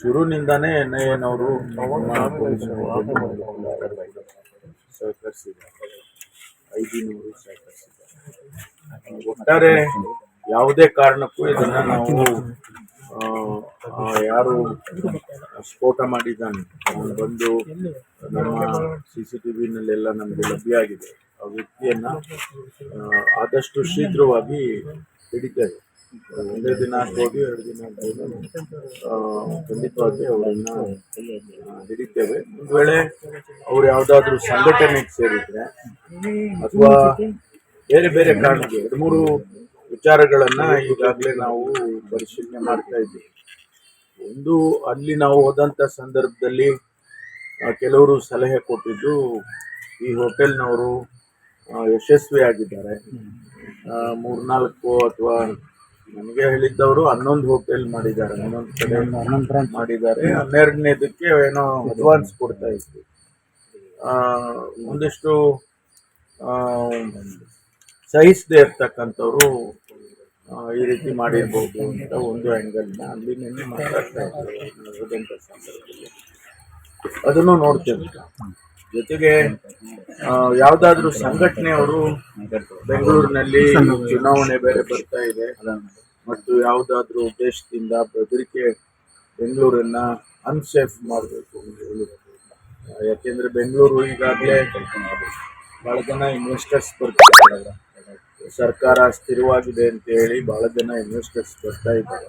ಶುರುವಿನಿಂದಾನೇ N I ಎನವರು ಸಹಕರಿಸಿದ್ದಾರೆ ಐದಿನೂರು ಸಹಕರಿಸಿದ್ದಾರೆ ಒಟ್ಟಾರೆ ಯಾವುದೇ ಕಾರಣಕ್ಕೂ ಇದನ್ನ ನಾವು ಯಾರು ಸ್ಫೋಟ ಮಾಡಿದ್ದಾನೆ ಅವನು ಬಂದು ನಮ್ಮ ಸಿ ಸಿ ಟಿ ವಿನಲ್ಲೆಲ್ಲ ನಮಗೆ ಲಭ್ಯ ಆಗಿದೆ. ವ್ಯಕ್ತಿಯನ್ನ ಆದಷ್ಟು ಶೀಘ್ರವಾಗಿ ಹಿಡಿತೇವೆ ಒಂದೇ ದಿನ ಆಗ್ಬೋದು, ಎರಡು ದಿನ ಆಗ್ಬೋದು. ಖಂಡಿತವಾಗಿ ಅವರನ್ನ ಹಿಡಿತೇವೆ. ಒಂದು ವೇಳೆ ಅವ್ರು ಯಾವ್ದಾದ್ರು ಸಂಘಟನೆಗೆ ಸೇರಿದ್ರೆ ಅಥವಾ ಬೇರೆ ಬೇರೆ ಕಾರಣಕ್ಕೆ ಎರಡು ಮೂರು ವಿಚಾರಗಳನ್ನ ಈಗಾಗಲೇ ನಾವು ಪರಿಶೀಲನೆ ಮಾಡ್ತಾ ಇದ್ದೀವಿ. ಒಂದು, ಅಲ್ಲಿ ನಾವು ಹೋದಂತ ಸಂದರ್ಭದಲ್ಲಿ ಕೆಲವರು ಸಲಹೆ ಕೊಟ್ಟಿದ್ದು ಈ ಹೋಟೆಲ್ನವರು ಯಶಸ್ವಿಯಾಗಿದ್ದಾರೆ. ಮೂರ್ನಾಲ್ಕು ಅಥವಾ ನನಗೆ ಹೇಳಿದ್ದವರು ಹನ್ನೊಂದು ಹೋಟೆಲ್ ಮಾಡಿದ್ದಾರೆ. ಹನ್ನೊಂದು ಕಡೆ ಮಾಡಿದ್ದಾರೆ. ಹನ್ನೆರಡನೇದಕ್ಕೆ ಏನೋ ಅಡ್ವಾನ್ಸ್ ಕೊಡ್ತಾ ಆ, ಒಂದಿಷ್ಟು ಸಹಿಸದೆ ಇರ್ತಕ್ಕಂಥವ್ರು ಈ ರೀತಿ ಮಾಡಿರ್ಬೋದು ಅಂತ ಒಂದು ಆ್ಯಂಗಲ್ನ ಅಲ್ಲಿ ನಿನ್ನೆ ಮಾತಾಡ್ತಾ ಇದ್ದಾರೆ ಅದನ್ನು ನೋಡ್ತೇವೆ ಜೊತೆಗೆ ಯಾವ್ದಾದ್ರು ಸಂಘಟನೆ ಅವರು ಬೆಂಗಳೂರಿನಲ್ಲಿ ಚುನಾವಣೆ ಬೇರೆ ಬರ್ತಾ ಇದೆ. ಮತ್ತು ಯಾವುದಾದ್ರೂ ಉದ್ದೇಶದಿಂದ ಬೆದರಿಕೆ ಬೆಂಗಳೂರನ್ನ ಅನ್ಸೇಫ್ ಮಾಡಬೇಕು ಅಂತ ಯಾಕೆಂದ್ರೆ ಬೆಂಗಳೂರು ಈಗಾಗಲೇ ಬಹಳ ಜನ ಇನ್ವೆಸ್ಟರ್ಸ್ ಬರ್ತಿದ್ದಾರೆ. ಸರ್ಕಾರ ಸ್ಥಿರವಾಗಿದೆ ಅಂತ ಹೇಳಿ ಬಹಳ ಜನ ಇನ್ವೆಸ್ಟರ್ಸ್ ಬರ್ತಾ ಇದ್ದಾರೆ.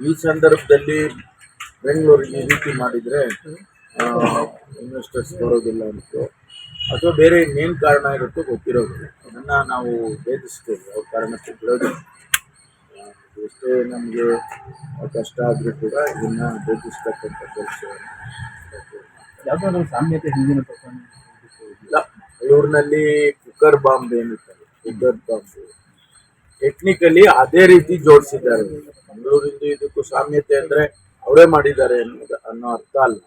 ಈ ಸಂದರ್ಭದಲ್ಲಿ ಬೆಂಗಳೂರಿಗೆ ರೀತಿ ಮಾಡಿದ್ರೆ ಇನ್ವೆಸ್ಟರ್ಸ್ ಬರೋದಿಲ್ಲ ಅಂತ ಅಥವಾ ಬೇರೆ ಮೇನ್ ಕಾರಣ ಇರುತ್ತೋ ಗೊತ್ತಿರೋದಿಲ್ಲ. ಅದನ್ನ ನಾವು ಭೇದಿಸ್ತೇವೆ. ಅವ್ರ ಕಾರಣಕ್ಕೆ ಬಿಡೋದಿಲ್ಲ. ಎಷ್ಟೇ ನಮಗೆ ಕಷ್ಟ ಆದರೂ ಕೂಡ ಇದನ್ನ ಭೇದಿಸ್ತಕ್ಕಂಥ ಕೆಲಸ ಯಾವ್ದಾದ್ರು ಸಾಮ್ಯತೆ ಹಿಂದಿನ ಇಲ್ಲ. ಬೆಂಗಳೂರಿನಲ್ಲಿ ಕುಕ್ಕರ್ ಬಾಂಬ್ ಏನಿತ್ತಲ್ಲ ಕುಕ್ಕರ್ ಬಾಂಬ್ ಟೆಕ್ನಿಕಲಿ ಅದೇ ರೀತಿ ಜೋಡಿಸಿದ್ದಾರೆ. ಮಂಗಳೂರಿಂದ ಇದಕ್ಕೂ ಸಾಮ್ಯತೆ ಅಂದ್ರೆ ಅವರೇ ಮಾಡಿದ್ದಾರೆ ಅನ್ನೋದು ಅನ್ನೋ ಅರ್ಥ ಅಲ್ಲ.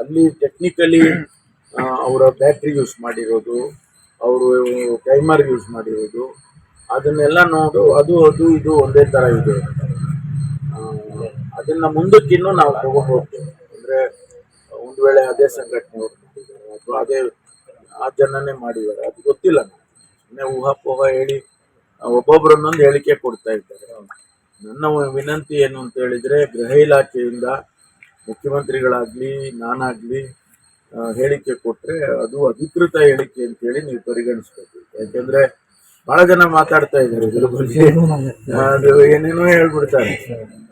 ಅಲ್ಲಿ ಟೆಕ್ನಿಕಲಿ ಅವರ ಬ್ಯಾಟ್ರಿ ಯೂಸ್ ಮಾಡಿರೋದು, ಅವರು ಟೈಮರ್ ಯೂಸ್ ಮಾಡಿರೋದು, ಅದನ್ನೆಲ್ಲ ನೋಡು, ಅದು ಅದು, ಇದು ಒಂದೇ ತರ ಇದೆ. ಅದನ್ನ ಮುಂದಕ್ಕಿನ್ನೂ ನಾವು ತಗೋಬಹುದು ಅಂದ್ರೆ ಒಂದು ವೇಳೆ ಅದೇ ಸಂಘಟನೆ ಅಥವಾ ಅದೇ, ಆ ಜನನೇ ಮಾಡಿದ್ದಾರೆ, ಅದು ಗೊತ್ತಿಲ್ಲ ಸುಮ್ಮನೆ ಊಹಾಪೋಹ ಹೇಳಿ ಒಬ್ಬೊಬ್ಬರನ್ನೊಂದು ಹೇಳಿಕೆ ಕೊಡ್ತಾ ಇದ್ದಾರೆ. ನನ್ನ ವಿನಂತಿ ಏನು ಅಂತ ಹೇಳಿದ್ರೆ, ಗೃಹ ಇಲಾಖೆಯಿಂದ ಮುಖ್ಯಮಂತ್ರಿಗಳಾಗ್ಲಿ, ನಾನಾಗ್ಲಿ ಹೇಳಿಕೆ ಕೊಟ್ರೆ ಅದು ಅಧಿಕೃತ ಹೇಳಿಕೆ ಅಂತೇಳಿ ನೀವು ಪರಿಗಣಿಸ್ಬೇಕು. ಯಾಕಂದ್ರೆ ಬಹಳ ಜನ ಮಾತಾಡ್ತಾ ಇದ್ದಾರೆ ಇದ್ರ ಬಗ್ಗೆ. ಅದು ಏನೇನೋ ಹೇಳ್ಬಿಡ್ತಾರೆ.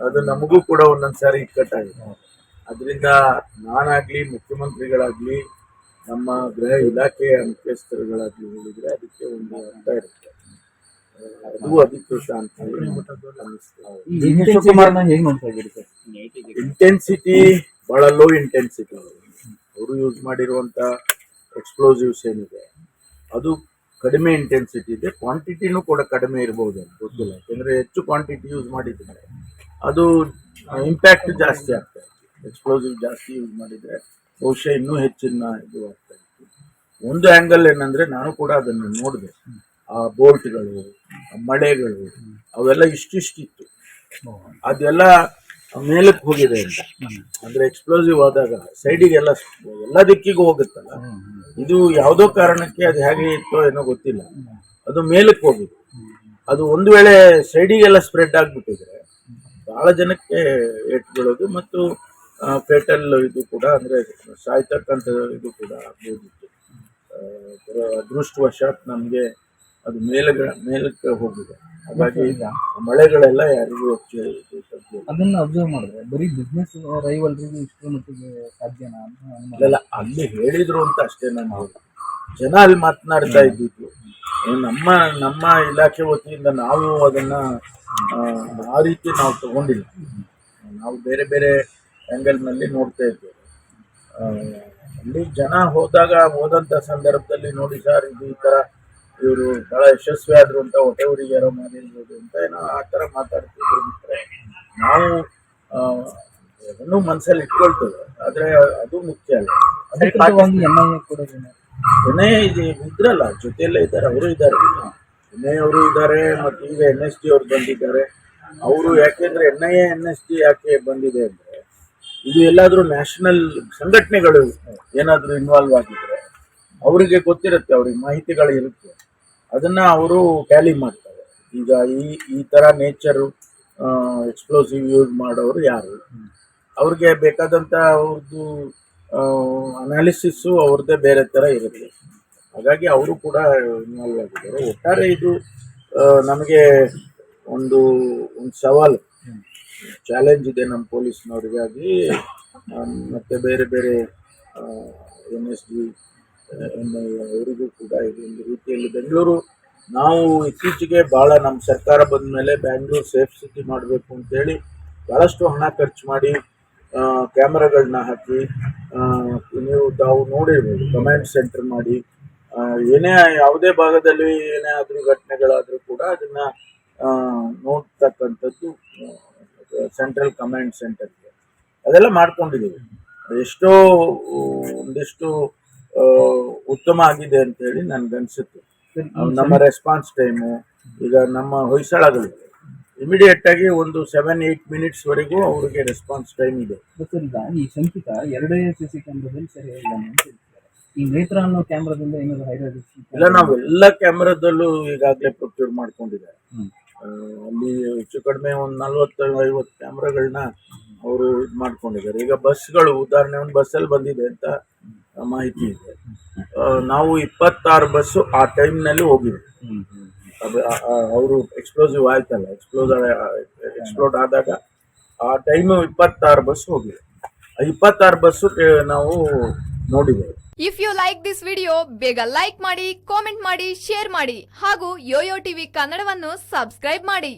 ಅದು ನಮಗೂ ಕೂಡ ಒಂದೊಂದ್ಸಾರಿ ಇಕ್ಕಟ್ಟಾಗಿದೆ ಅದರಿಂದ ನಾನಾಗ್ಲಿ, ಮುಖ್ಯಮಂತ್ರಿಗಳಾಗ್ಲಿ, ನಮ್ಮ ಗೃಹ ಇಲಾಖೆಯ ಮುಖ್ಯಸ್ಥರುಗಳಾಗ್ಲಿ ಹೇಳಿದ್ರೆ ಅದಕ್ಕೆ ಒಂದು ಅರ್ಥ ಇರುತ್ತೆ. ಅದು ಅಧಿಕೃತ ಅಂತ ಹೇಳಿ ಇಂಟೆನ್ಸಿಟಿ ಬಹಳ ಲೋ ಇಂಟೆನ್ಸಿಟಿ ಅವರು. ಯೂಸ್ ಮಾಡಿರುವಂತ ಎಕ್ಸ್ಪ್ಲೋಸಿವ್ಸ್ ಏನಿದೆ, ಅದು ಕಡಿಮೆ ಇಂಟೆನ್ಸಿಟಿ ಇದೆ. ಕ್ವಾಂಟಿಟಿನೂ ಕೂಡ ಕಡಿಮೆ ಇರಬಹುದು ಅಂತ ಗೊತ್ತಿಲ್ಲ. ಯಾಕೆಂದರೆ ಹೆಚ್ಚು ಕ್ವಾಂಟಿಟಿ ಯೂಸ್ ಮಾಡಿದ್ರೆ ಅದು ಇಂಪ್ಯಾಕ್ಟ್ ಜಾಸ್ತಿ ಆಗ್ತಾ ಇತ್ತು ಎಕ್ಸ್ಪ್ಲೋಸಿವ್ ಜಾಸ್ತಿ ಯೂಸ್ ಮಾಡಿದ್ರೆ ಬಹುಶಃ ಇನ್ನೂ ಹೆಚ್ಚಿನ ಇದು ಆಗ್ತಾ ಇತ್ತು. ಒಂದು ಆಂಗಲ್ ಏನಂದ್ರೆ ನಾನು ಕೂಡ ಅದನ್ನು ನೋಡಿದೆ. ಆ ಬೋಲ್ಟ್ಗಳು ಮಳೆಗಳು, ಅವೆಲ್ಲ ಇಷ್ಟಿಷ್ಟಿತ್ತು. ಅದೆಲ್ಲ ಮೇಲಕ್ಕೆ ಹೋಗಿದೆ ಅಂತ. ಅಂದ್ರೆ ಎಕ್ಸ್ಪ್ಲೋಸಿವ್ ಆದಾಗ ಸೈಡಿಗೆಲ್ಲ ಎಲ್ಲ ದಿಕ್ಕಿಗೂ ಹೋಗುತ್ತಲ್ಲ. ಇದು ಯಾವುದೋ ಕಾರಣಕ್ಕೆ ಅದು ಹೇಗೆ ಇತ್ತೋ ಏನೋ ಗೊತ್ತಿಲ್ಲ. ಅದು ಮೇಲಕ್ಕೆ ಹೋಗಿದೆ. ಅದು ಒಂದು ವೇಳೆ ಸೈಡಿಗೆಲ್ಲ ಸ್ಪ್ರೆಡ್ ಆಗಿಬಿಟ್ಟಿದ್ರೆ ಬಹಳ ಜನಕ್ಕೆ ಏಟ್ಕೊಳ್ಳೋದು ಮತ್ತು ಫೇಟಲ್ ಇದು ಕೂಡ ಅಂದ್ರೆ ಸಾಯ್ತಕ್ಕಂಥ ಇದು ಕೂಡ ಆಗ್ಬೋದಿತ್ತು ಅದೃಷ್ಟವಶಾತ್ ನಮಗೆ ಅದು ಮೇಲಗ ಮೇಲಕ್ಕೆ ಹೋಗಿದೆ. ಹಾಗಾಗಿ ಮಳೆಗಳೆಲ್ಲ ಯಾರಿಗೂ. ಅದನ್ನ ಅಬ್ಸರ್ವ್ ಮಾಡಿದ್ರೆ ಬರೀ ಬಿಸ್ನೆಸ್ ರೈವಲ್ರಿಗೂ ಇಷ್ಟು ಮಟ್ಟಿಗೆ ಸಾಧ್ಯನಾ ಅಂತ ಅನುಮಾನ. ಅಲ್ಲ ಅಲ್ಲಿ ಹೇಳಿದ್ರು ಅಂತ ಅಷ್ಟೇ ನಾನು ಜನ ಅಲ್ಲಿ ಮಾತನಾಡ್ತಾ ಇದ್ದಿದ್ದು. ಏ, ನಮ್ಮ ನಮ್ಮ ಇಲಾಖೆ ವತಿಯಿಂದ ನಾವು ಅದನ್ನ ಆ, ಆ ರೀತಿ ನಾವು ತಗೊಂಡಿಲ್ಲ. ನಾವು ಬೇರೆ ಬೇರೆ ಆ್ಯಂಗಲ್ನಲ್ಲಿ ನೋಡ್ತಾ ಇದ್ದೇವೆ. ಆ, ಅಲ್ಲಿ ಜನ ಹೋದಾಗ ಹೋದಂತ ಸಂದರ್ಭದಲ್ಲಿ ನೋಡಿ ಸರ್ ಇದು ಈ ತರ ಇವರು ಬಹಳ ಯಶಸ್ವಿ ಆದ್ರು ಅಂತ ಹೊಟ್ಟೆ ಊರಿಗೆ ಯಾರೋ ಮಾಡಿರ್ಬೋದು ಅಂತ ಏನೋ ಆ ತರ ಮಾತಾಡ್ತಿದ್ರು ಬಿಟ್ರೆ ನಾವು ಅದನ್ನು ಮನಸ್ಸಲ್ಲಿ ಇಟ್ಕೊಳ್ತೇವೆ. ಆದರೆ ಅದು ಮುಖ್ಯ ಅಲ್ಲ. ಏನು? ವಿನಯ್ ಇದು. ಇದ್ರಲ್ಲ ಜೊತೆಯಲ್ಲೇ ಇದ್ದಾರೆ ಅವರು ಇದ್ದಾರೆ. ವಿನಯ್ ಅವರು ಇದ್ದಾರೆ ಮತ್ತು ಈಗ ಎನ್ ಎಸ್ ಟಿ ಅವರು ಬಂದಿದ್ದಾರೆ. ಅವರು ಯಾಕೆಂದ್ರೆ N I A N S T ಯಾಕೆ ಬಂದಿದೆ ಅಂದ್ರೆ ಇದು ಎಲ್ಲಾದ್ರೂ ನ್ಯಾಷನಲ್ ಸಂಘಟನೆಗಳು ಏನಾದ್ರೂ ಇನ್ವಾಲ್ವ್ ಆಗಿದ್ರೆ ಅವರಿಗೆ ಗೊತ್ತಿರುತ್ತೆ ಅವ್ರಿಗೆ ಮಾಹಿತಿಗಳು ಇರುತ್ತೆ. ಅದನ್ನ ಅವರು ಟ್ಯಾಲಿ ಮಾಡ್ತಾರೆ. ಈಗ ಈ ಈ ತರ ನೇಚರು ಎಕ್ಸ್ಪ್ಲೋಸಿವ್ ಯೂಸ್ ಮಾಡೋರು ಯಾರು? ಅವ್ರಿಗೆ ಬೇಕಾದಂತ ಅವ್ರದ್ದು ಅನಾಲಿಸಿಸ್ ಅವ್ರದ್ದೇ ಬೇರೆ ತರ ಇರುತ್ತೆ. ಹಾಗಾಗಿ ಅವರು ಕೂಡ ಇನ್ವಾಲ್ವ್ ಆಗಿದ್ದಾರೆ. ಒಟ್ಟಾರೆ ಇದು ನಮಗೆ ಒಂದು ಒಂದು ಸವಾಲು. ಚಾಲೆಂಜ್ ಇದೆ ನಮ್ಮ ಪೊಲೀಸ್ನವ್ರಿಗಾಗಿ. ಮತ್ತೆ ಬೇರೆ ಬೇರೆ N S D M I ಅವರಿಗೂ ಕೂಡ ಇದೊಂದು ರೀತಿಯಲ್ಲಿ ಬೆಂಗಳೂರು ನಾವು ಇತ್ತೀಚೆಗೆ ಭಾಳ ನಮ್ಮ ಸರ್ಕಾರ ಬಂದ ಮೇಲೆ ಬ್ಯಾಂಗ್ಳೂರು ಸೇಫ್ ಸಿಟಿ ಮಾಡಬೇಕು ಅಂತೇಳಿ ಭಾಳಷ್ಟು ಹಣ ಖರ್ಚು ಮಾಡಿ ಕ್ಯಾಮ್ರಾಗಳನ್ನ ಹಾಕಿ ನೀವು ತಾವು ನೋಡಿರ್ಬೋದು ಕಮಾಂಡ್ ಸೆಂಟರ್ ಮಾಡಿ ಏನೇ ಯಾವುದೇ ಭಾಗದಲ್ಲಿ ಏನೇ ಆದರೂ ಘಟನೆಗಳಾದರೂ ಕೂಡ ಅದನ್ನು ನೋಡ್ತಕ್ಕಂಥದ್ದು ಸೆಂಟ್ರಲ್ ಕಮಾಂಡ್ ಸೆಂಟರ್ಗೆ ಅದೆಲ್ಲ ಮಾಡ್ಕೊಂಡಿದ್ದೀವಿ. ಎಷ್ಟೋ, ಒಂದಿಷ್ಟು ಉತ್ತಮ ಆಗಿದೆ ಅಂತೇಳಿ ನನಗನ್ಸುತ್ತೆ. ನಮ್ಮ ರೆಸ್ಪಾನ್ಸ್ ಟೈಮು ಈಗ ನಮ್ಮ ಹೊಯ್ಸಳಗಳಿದೆ ಇಮಿಡಿಯೇಟ್ ಆಗಿ ಒಂದು ಸೆವೆನ್ ಏಯ್ಟ್ ಮಿನಿಟ್ಸ್ ವರೆಗೂ ಅವ್ರಿಗೆ ರೆಸ್ಪಾನ್ಸ್ ಟೈಮ್ ಇದೆ. ಸರ್ ಈಗ ಈ ಶಂಕಿತ ಎರಡೇ ಸಿ ಸಿ ಕ್ಯಾಮ್ರಾದಲ್ಲಿ ಸರಿ ಇಲ್ಲ ಅಂತ ಹೇಳ್ತಾರೆ. ಈ ನೇತ್ರ ಅನ್ನೋ ಕ್ಯಾಮ್ರಾದಿಂದ ಏನಾದ್ರು ಇಲ್ಲ ನಾವು ಎಲ್ಲ ಕ್ಯಾಮ್ರಾದಲ್ಲೂ ಈಗಾಗಲೇ ಪ್ರೊಕ್ಯೂರ್ ಮಾಡ್ಕೊಂಡಿದ್ದಾರೆ. ಹ್ಮ್. ಆ, ಅಲ್ಲಿ ಹೆಚ್ಚು ಕಡಿಮೆ ಒಂದು ನಲ್ವತ್ತು ಐವತ್ತು ಕ್ಯಾಮ್ರಾಗಳನ್ನ ಅವರು ಇದು ಮಾಡ್ಕೊಂಡಿದ್ದಾರೆ. ಈಗ ಬಸ್ಗಳು ಉದಾಹರಣೆ ಒಂದು ಬಸ್ಸಲ್ಲಿ ಬಂದಿದೆ ಅಂತ ಮಾಹಿತಿ ಇದೆ. ನಾವು ಇಪ್ಪತ್ತಾರು ಬಸ್ಸು ಆ ಟೈಮ್ನಲ್ಲಿ ಹೋಗಿದ್ವಿ ಅವರು ಎಕ್ಸ್ಪ್ಲೋಸಿವ್ ಆಯ್ತಲ್ಲ ಎಕ್ಸ್ಪ್ಲೋಸ್ ಎಕ್ಸ್ಪ್ಲೋಡ್ ಆದಾಗ ಆ ಟೈಮು ಇಪ್ಪತ್ತಾರು ಬಸ್ ಹೋಗಿದೆ ಇಪ್ಪತ್ತಾರು ಬಸ್ಸು ನಾವು ನೋಡಿದ್ದೇವೆ if you like this video ಬೇಗ ಲೈಕ್ ಮಾಡಿ ಕಾಮೆಂಟ್ ಮಾಡಿ ಶೇರ್ ಮಾಡಿ, ಹಾಗೂ ಯೋಯೋ ಟಿವಿ ಕನ್ನಡವನ್ನು ಸಬ್ಸ್ಕ್ರೈಬ್ ಮಾಡಿ.